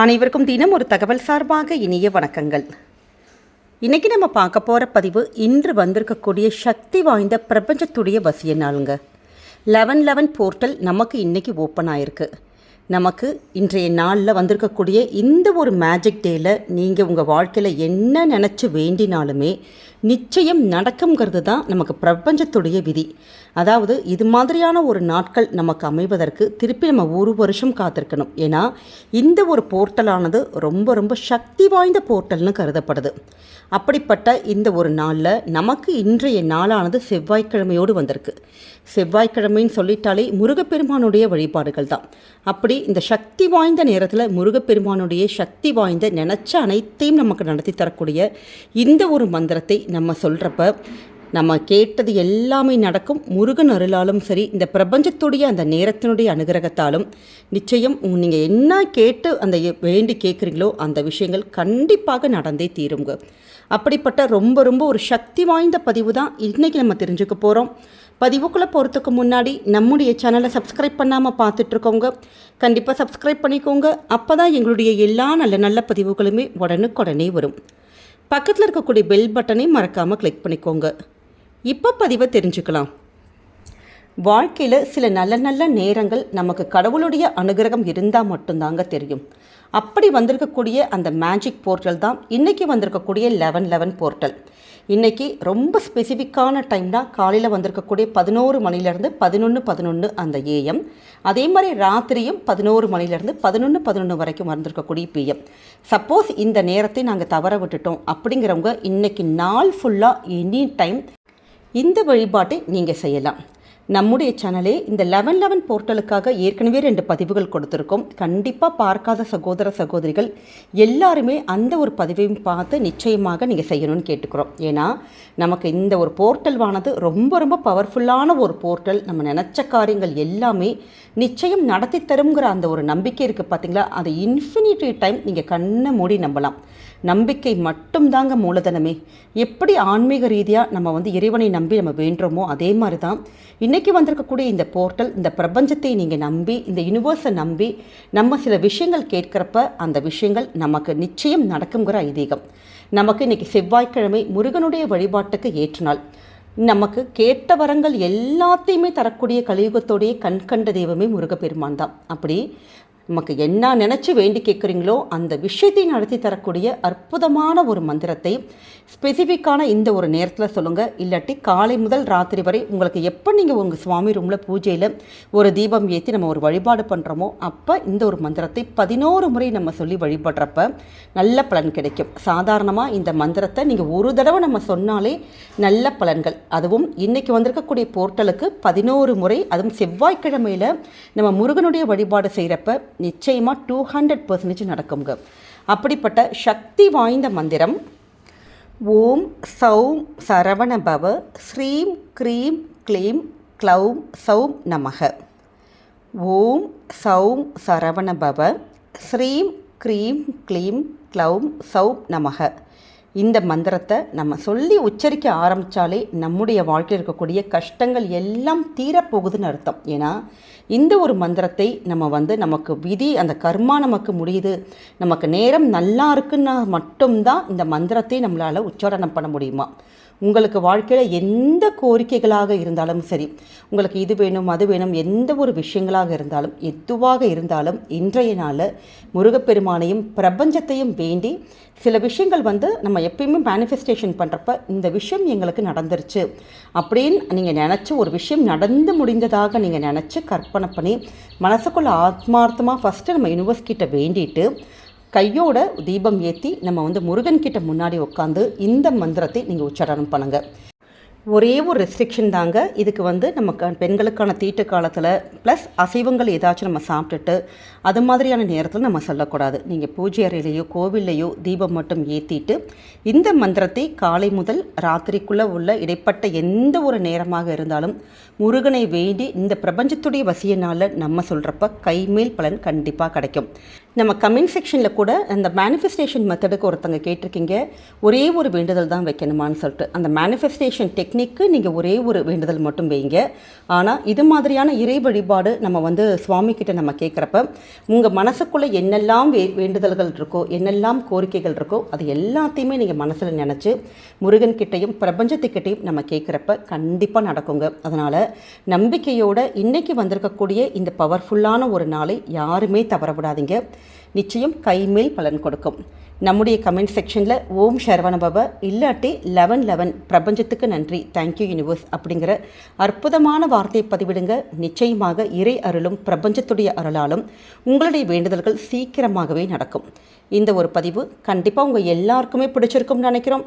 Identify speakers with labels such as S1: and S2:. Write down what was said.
S1: அனைவருக்கும் தினம் ஒரு தகவல் சார்பாக இனிய வணக்கங்கள். இன்றைக்கி நம்ம பார்க்க போகிற பதிவு இன்று வந்திருக்கக்கூடிய சக்தி வாய்ந்த பிரபஞ்சத்துடைய வசிய நாளுங்க. லெவன் லெவன் போர்ட்டல் நமக்கு இன்றைக்கி ஓப்பன் ஆயிருக்கு. நமக்கு இன்றைய நாளில் வந்திருக்கக்கூடிய இந்த ஒரு மேஜிக் டேயில் நீங்கள் உங்கள் வாழ்க்கையில் என்ன நினச்சி வேண்டினாலுமே நிச்சயம் நடக்குங்கிறது தான் நமக்கு பிரபஞ்சத்துடைய விதி. அதாவது இது மாதிரியான ஒரு நாட்கள் நமக்கு அமைவதற்கு திருப்பி நம்ம ஒரு வருஷம் காத்திருக்கணும். ஏன்னா இந்த ஒரு போர்ட்டலானது ரொம்ப ரொம்ப சக்தி வாய்ந்த போர்ட்டல்னு கருதப்படுது. அப்படிப்பட்ட இந்த ஒரு நாளில் நமக்கு இன்றைய நாளானது செவ்வாய்க்கிழமையோடு வந்திருக்கு. செவ்வாய்க்கிழமைன்னு சொல்லிட்டாலே முருகப்பெருமானுடைய வழிபாடுகள் தான். அப்படி இந்த சக்தி வாய்ந்த நேரத்தில் முருகப்பெருமானுடைய சக்தி வாய்ந்த நினச்ச அனைத்தையும் நமக்கு நடத்தி தரக்கூடிய இந்த ஒரு மந்திரத்தை நம்ம சொல்கிறப்ப நம்ம கேட்டது எல்லாமே நடக்கும். முருகன் அருளாலும் சரி இந்த பிரபஞ்சத்துடைய அந்த நேரத்தினுடைய அனுகிரகத்தாலும் நிச்சயம் நீங்கள் என்ன கேட்டு அந்த வேண்டி கேட்குறீங்களோ அந்த விஷயங்கள் கண்டிப்பாக நடந்தே தீருங்க. அப்படிப்பட்ட ரொம்ப ரொம்ப ஒரு சக்தி வாய்ந்த பதிவு தான் இன்றைக்கி நம்ம தெரிஞ்சுக்க போகிறோம் பதிவுக்குள்ளே போகிறதுக்கு முன்னாடி நம்முடைய சேனலை சப்ஸ்கிரைப் பண்ணாமல் பார்த்துட்ருக்கோங்க. கண்டிப்பாக சப்ஸ்கிரைப் பண்ணிக்கோங்க. அப்போ தான் எங்களுடைய எல்லா நல்ல நல்ல பதிவுகளுமே உடனுக்குடனே வரும். பக்கத்தில் இருக்கக்கூடிய பெல் பட்டனை மறக்காமல் கிளிக் பண்ணிக்கோங்க. இப்போ பதிவை தெரிஞ்சுக்கலாம். வாழ்க்கையில் சில நல்ல நல்ல நேரங்கள் நமக்கு கடவுளுடைய அனுகிரகம் இருந்தால் மட்டும்தாங்க தெரியும். அப்படி வந்திருக்கக்கூடிய அந்த மேஜிக் போர்ட்டல் தான் இன்றைக்கி வந்திருக்கக்கூடிய லெவன் லெவன் போர்ட்டல் இன்றைக்கி ரொம்ப ஸ்பெசிஃபிக்கான டைம்னால் காலையில் வந்திருக்கக்கூடிய பதினோரு மணிலேருந்து பதினொன்று பதினொன்று அந்த ஏஎம் அதே மாதிரி ராத்திரியும் பதினோரு மணிலேருந்து பதினொன்று பதினொன்று வரைக்கும் வந்திருக்கக்கூடிய பிஎம் சப்போஸ் இந்த நேரத்தை நாங்கள் தவற விட்டுட்டோம் அப்படிங்கிறவங்க இன்றைக்கி நாள் ஃபுல்லாக எனி டைம் இந்த வழிபாட்டை நீங்கள் செய்யலாம். நம்முடைய சேனலே இந்த லெவன் லெவன் போர்ட்டலுக்காக ஏற்கனவே ரெண்டு பதிவுகள் கொடுத்துருக்கோம். கண்டிப்பாக பார்க்காத சகோதர சகோதரிகள் எல்லாருமே அந்த ஒரு பதிவையும் பார்த்து நிச்சயமாக நீங்கள் செய்யணும்னு கேட்டுக்கிறோம். ஏன்னா நமக்கு இந்த ஒரு போர்ட்டல்வானது ரொம்ப ரொம்ப பவர்ஃபுல்லான ஒரு போர்ட்டல். நம்ம நினச்ச காரியங்கள் எல்லாமே நிச்சயம் நடத்தி தருங்கிற அந்த ஒரு நம்பிக்கை இருக்குது பார்த்தீங்களா அது இன்ஃபினிட்டி டைம் நீங்கள் கண்ணை மூடி நம்பலாம். நம்பிக்கை மட்டும்தாங்க மூலதனமே. எப்படி ஆன்மீக ரீதியாக நம்ம வந்து இறைவனை நம்பி நம்ம வேண்டுறோமோ அதே மாதிரி தான் இன்றைக்கி வந்திருக்கக்கூடிய இந்த போர்ட்டல் இந்த பிரபஞ்சத்தை நீங்கள் நம்பி இந்த யூனிவர்ஸை நம்பி நம்ம சில விஷயங்கள் கேட்குறப்ப அந்த விஷயங்கள் நமக்கு நிச்சயம் நடக்குங்கிற ஐதீகம். நமக்கு இன்றைக்கி செவ்வாய்க்கிழமை முருகனுடைய வழிபாட்டுக்கு ஏற்ற நமக்கு கேட்ட வரங்கள் எல்லாத்தையுமே தரக்கூடிய கலியுகத்தோடைய கண்கண்ட தெய்வமே முருகப்பெருமான் தான். அப்படி நமக்கு என்ன நினச்சி வேண்டி கேட்குறீங்களோ அந்த விஷயத்தை நடத்தி தரக்கூடிய அற்புதமான ஒரு மந்திரத்தை ஸ்பெசிஃபிக்கான இந்த ஒரு நேரத்தில் சொல்லுங்கள் இல்லாட்டி காலை முதல் ராத்திரி வரை உங்களுக்கு எப்போ நீங்கள் உங்கள் சுவாமி ரூமில் பூஜையில் ஒரு தீபம் ஏற்றி நம்ம ஒரு வழிபாடு பண்ணுறோமோ அப்போ இந்த ஒரு மந்திரத்தை பதினோரு முறை நம்ம சொல்லி வழிபடுறப்ப நல்ல பலன் கிடைக்கும். சாதாரணமாக இந்த மந்திரத்தை நீங்கள் ஒரு தடவை நம்ம சொன்னாலே நல்ல பலன்கள். அதுவும் இன்றைக்கி வந்திருக்கக்கூடிய போர்ட்டலுக்கு பதினோரு முறை அதுவும் செவ்வாய்க்கிழமையில் நம்ம முருகனுடைய வழிபாடு செய்கிறப்ப நிச்சயமாக டூ ஹண்ட்ரட் பர்சன்டேஜ் நடக்குங்க அப்படிப்பட்ட சக்தி வாய்ந்த மந்திரம் ஓம் சௌம் சரவணபவ ஸ்ரீம் க்ரீம் க்ளீம் க்ளௌம் சௌம் நமக. ஓம் சௌம் சரவணபவ ஸ்ரீம் க்ரீம் க்ளீம் க்ளௌம் சௌம் நமக. இந்த மந்திரத்தை நம்ம சொல்லி உச்சரிக்க ஆரம்பித்தாலே நம்முடைய வாழ்க்கையில் இருக்கக்கூடிய கஷ்டங்கள் எல்லாம் தீரப்போகுதுன்னு அர்த்தம். ஏன்னா இந்த ஒரு மந்திரத்தை நம்ம வந்து நமக்கு விதி அந்த கர்மா நமக்கு முடியுது. நமக்கு நேரம் நல்லா இருக்குன்னா மட்டும்தான் இந்த மந்திரத்தை நம்மளால் உச்சாரணம் பண்ண முடியுமா? உங்களுக்கு வாழ்க்கையில் எந்த கோரிக்கைகளாக இருந்தாலும் சரி உங்களுக்கு இது வேணும் அது வேணும் எந்த ஒரு விஷயங்களாக இருந்தாலும் எதுவாக இருந்தாலும் இன்றைய நாளில் முருகப்பெருமானையும் பிரபஞ்சத்தையும் வேண்டி சில விஷயங்கள் வந்து நம்ம எப்பயுமே மேனிஃபெஸ்டேஷன் பண்ணுறப்ப இந்த விஷயம் எங்களுக்கு நடந்துருச்சு அப்படின்னு நீங்கள் நினச்சி ஒரு விஷயம் நடந்து முடிந்ததாக நீங்கள் நினச்சி கற்பனை பண்ணி மனசுக்குள்ள ஆத்மார்த்தமாக ஃபஸ்ட்டு நம்ம யூனிவர்ஸ் கிட்ட வேண்டிட்டு கையோட தீபம் ஏற்றி நம்ம வந்து முருகன்கிட்ட முன்னாடி உட்காந்து இந்த மந்திரத்தை நீங்கள் உச்சாரணம் பண்ணுங்கள் ஒரே ஒரு ரெஸ்ட்ரிக்ஷன் தாங்க. இதுக்கு வந்து நமக்கு பெண்களுக்கான தீட்டு காலத்தில் ப்ளஸ் அசைவங்கள் ஏதாச்சும் நம்ம சாப்பிட்டுட்டு அது மாதிரியான நேரத்தில் நம்ம சொல்லக்கூடாது. நீங்கள் பூஜை அறையிலையோ கோவில்லையோ தீபம் மட்டும் ஏற்றிட்டு இந்த மந்திரத்தை காலை முதல் ராத்திரிக்குள்ளே உள்ள இடைப்பட்ட எந்த ஒரு நேரமாக இருந்தாலும் முருகனை வேண்டி இந்த பிரபஞ்சத்துடைய வசியனால் நம்ம சொல்கிறப்ப கைமேல் பலன் கண்டிப்பாக கிடைக்கும். நம்ம கமெண்ட் செக்ஷனில் கூட அந்த மேனிஃபெஸ்டேஷன் மெத்தடுக்கு ஒருத்தங்க கேட்டிருக்கீங்க. ஒரே ஒரு வேண்டுதல் தான் வைக்கணுமான்னு சொல்லிட்டு. அந்த மேனிஃபெஸ்டேஷன் டெக் டெக்னிக்கு நீங்கள் ஒரே ஒரு வேண்டுதல் மட்டும் வைங்க. ஆனால் இது மாதிரியான இறை வழிபாடு நம்ம வந்து சுவாமி கிட்ட நம்ம கேட்குறப்ப உங்கள் மனசுக்குள்ளே என்னெல்லாம் வே வேண்டுதல்கள் இருக்கோ என்னெல்லாம் கோரிக்கைகள் இருக்கோ அது எல்லாத்தையுமே நீங்கள் மனசில் நினச்சி முருகன் கிட்டேயும் பிரபஞ்சத்துக்கிட்டையும் நம்ம கேட்குறப்ப கண்டிப்பாக நடக்குங்க. அதனால் நம்பிக்கையோடு இன்றைக்கி வந்திருக்கக்கூடிய இந்த பவர்ஃபுல்லான ஒரு நாளை யாருமே தவற விடாதீங்க நிச்சயம் கைமேல் பலன் கொடுக்கும். நம்முடைய கமெண்ட் செக்ஷனில் ஓம் ஷர்வண பாபா இல்லாட்டி லெவன் லெவன் பிரபஞ்சத்துக்கு நன்றி. தேங்க்யூ யூனிவர்ஸ் அப்படிங்கிற அற்புதமான வார்த்தையை பதிவிடுங்க. நிச்சயமாக இறை அருளும் பிரபஞ்சத்துடைய அருளாலும் உங்களுடைய வேண்டுதல்கள் சீக்கிரமாகவே நடக்கும். இந்த ஒரு பதிவு கண்டிப்பாக உங்கள் எல்லாருக்குமே பிடிச்சிருக்கும்னு நினைக்கிறோம்.